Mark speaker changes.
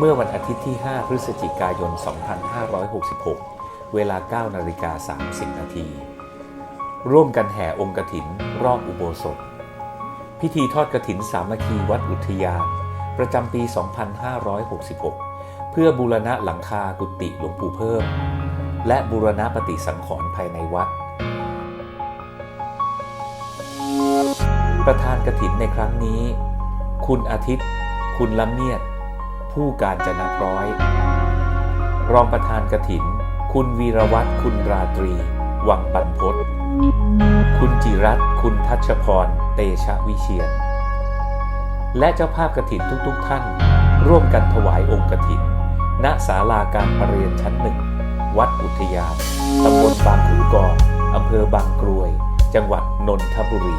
Speaker 1: เมื่อวันอาทิตย์ที่ 5 พฤศจิกายน 2566 เวลา 9 นาฬิกา 30 นาที ร่วมกันแห่องค์กถินรอบอุโบสถ พิธีทอดกฐินสามัคคีวัดอุทยานประจำปี 2566 เพื่อบูรณะหลังคากุฏิหลวงปู่เพิ่ม และบูรณะปฏิสังขรณ์ภายในวัด ประธานกฐินในครั้งนี้ คุณอาทิตย์ คุณละเมียด ผู้การจนะร้อย รองประธานกฐิน คุณวีรวัตรคุณราตรี วังบรรพศคุณจิรัตคุณทัชพร เตชะวิเชียน และเจ้าภาพกฐินทุกๆทท่าน ร่วมกันถวายองค์กฐิน ณศาลาการประเรียนชั้นหนึ่ง วัดอุทยานตำบลบางขุนกองอำเภอบางกรวย จังหวัดนนทบุรี